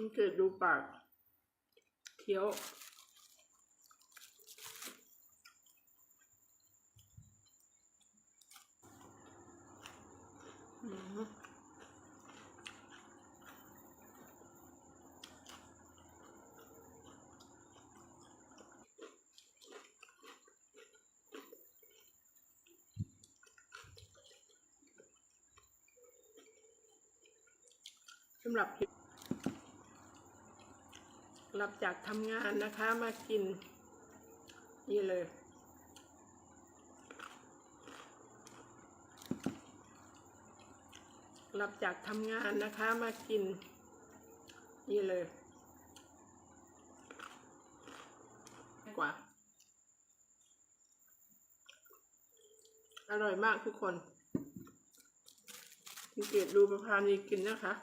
สังเกตดูปากเคี้ยวสำหรับคลิป ลับจากทำงานนะคะมากิน นี่เลย กลับจากทำงานนะคะมากิน นี่เลย กว่า อร่อยมากทุกคนสังเกตดูประพานีกินนะคะ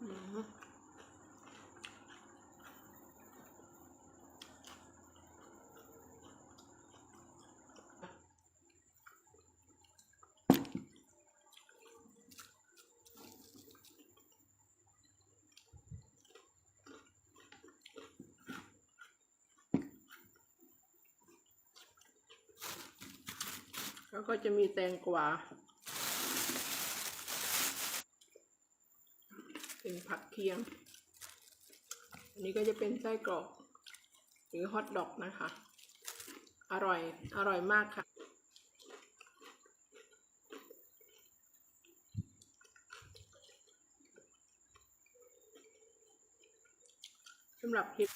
อืม แล้วก็จะมีแตงกวาเป็นผักเคียง อันนี้ก็จะเป็นไส้กรอกหรือฮอทดอกนะคะ อร่อย อร่อยมากค่ะสำหรับคลิป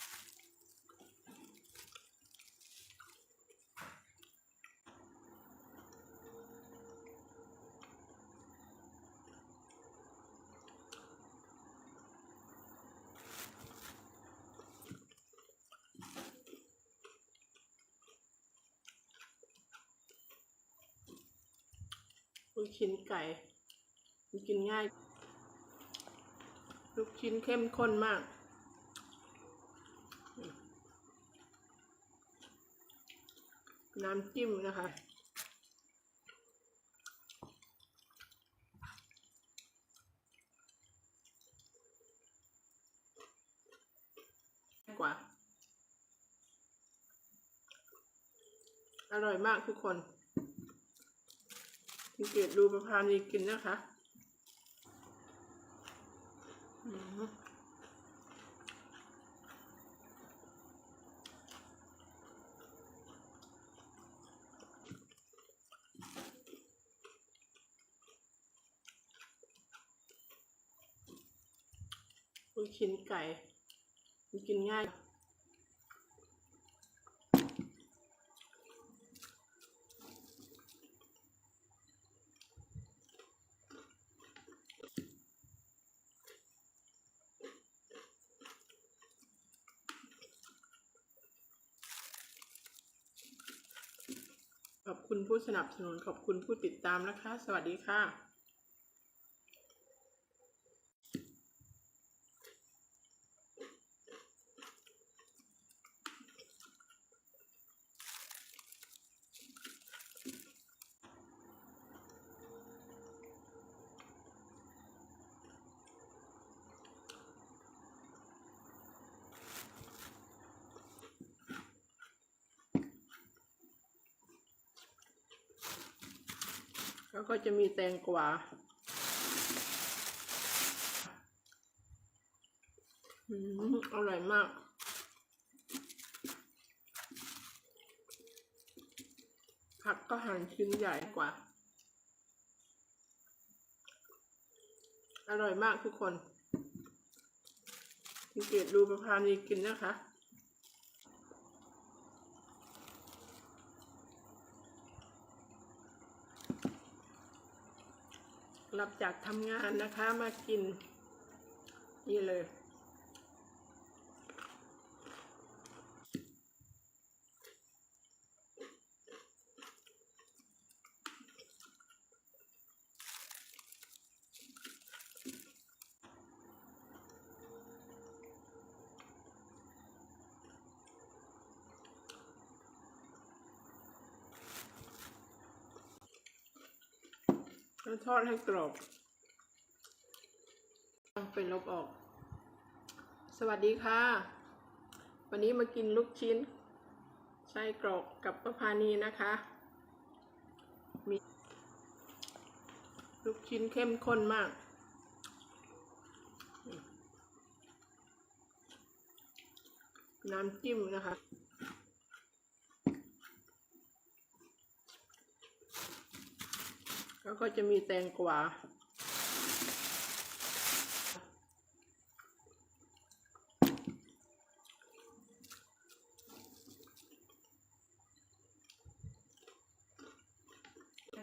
ลูกชิ้นไก่มันกินง่าย ลูกชิ้นเข้มข้นมาก น้ำจิ้มนะคะกว่า อร่อยมากทุกคน สังเกตดูประพานีกินนะคะอืมลูกชิ้นไก่ มันกินง่าย ขอบคุณผู้สนับสนุนขอบคุณผู้ติดตามนะคะ สวัสดีค่ะ แล้วก็จะมีแตงกวาอืมอร่อยมาก ผักก็หั่นชิ้นใหญ่กว่า อร่อยมากทุกคนสังเกตดูประพานีกินนะคะ กลับจากทำงานนะคะมากิน นี่เลย แล้วทอดให้กรอบต้องเป็นลบออก สวัสดีค่ะ วันนี้มากินลูกชิ้นไส้กรอกกับประพานีนะคะ มีลูกชิ้นเข้มข้นมากน้ำจิ้มนะคะ แล้ว ก็จะมีแตงกวา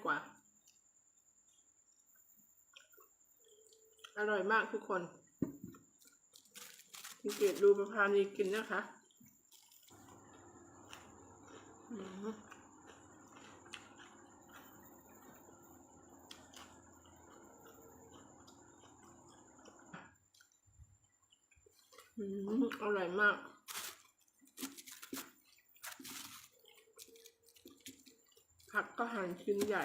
กว่าอร่อยมากทุกคนสังเกตดูประพานีกินนะคะอืม อืมอร่อยมาก ผักก็หั่นชิ้นใหญ่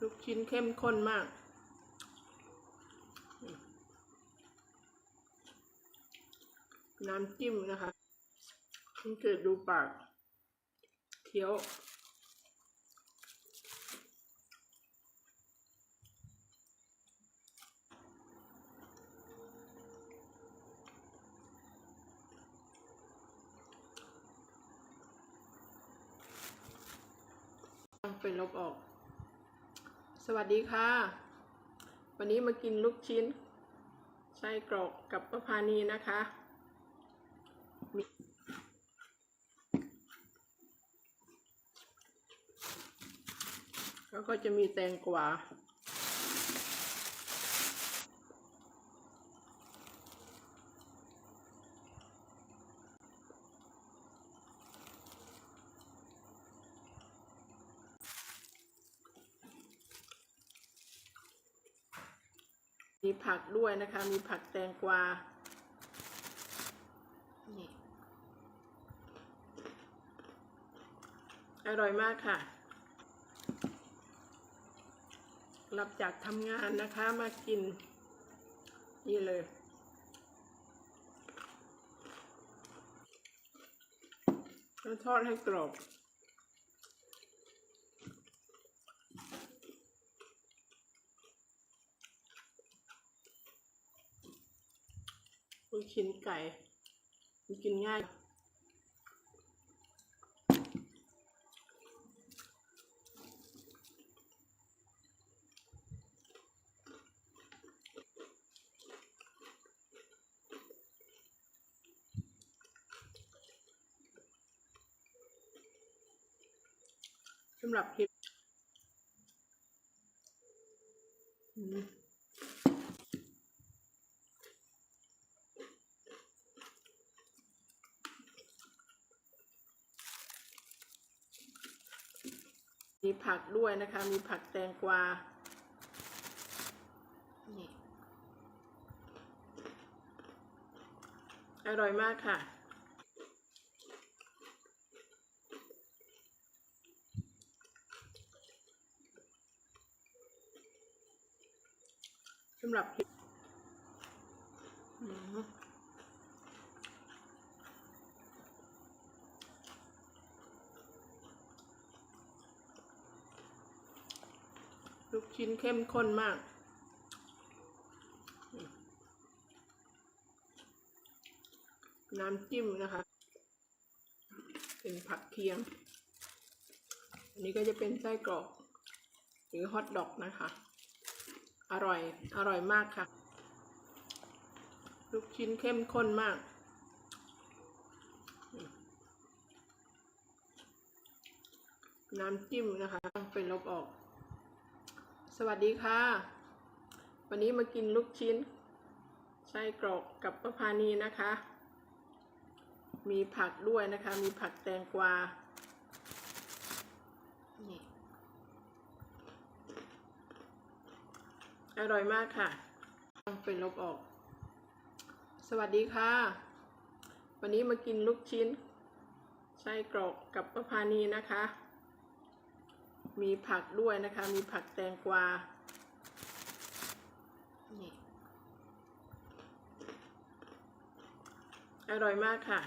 ลูกชิ้นเข้มข้นมากน้ำจิ้มนะคะสังเกตดูปาก คี้ยว เป็นลบออก สวัสดีค่ะ วันนี้มากินลูกชิ้นไส้กรอกกับประพานีนะคะ แล้วก็จะมีแตงกวามีผักด้วยนะคะ มีผักแตงกวา อร่อยมากค่ะ ห ลับจากทำงานนะคะมากิน นี่เลย แล้วทอดให้กรอบลูกชิ้นไก่ กินง่าย สำหรับคลิปมีผักด้วยนะคะ มีผักแตงกวา อร่อยมากค่ะ สำหรับคลิปลูกชิ้นเข้มข้นมากน้ำจิ้มนะคะ เป็นผักเคียง อันนี้ก็จะเป็นไส้กรอก หรือฮอทดอกนะคะ อร่อย อร่อยมากค่ะ ลูกชิ้นเข้มข้นมาก น้ำจิ้มนะคะต้องเป็นลบออก สวัสดีค่ะ วันนี้มากินลูกชิ้นไส้กรอกกับประพานีนะคะ มีผักด้วยนะคะ มีผักแตงกวา นี่ อร่อยมากค่ะต้องเป็นลบออก สวัสดีค่ะ วันนี้มากินลูกชิ้น ไส้กรอกกับประพานีนะคะ มีผักด้วยนะคะ มีผักแตงกวาอร่อยมากค่ะ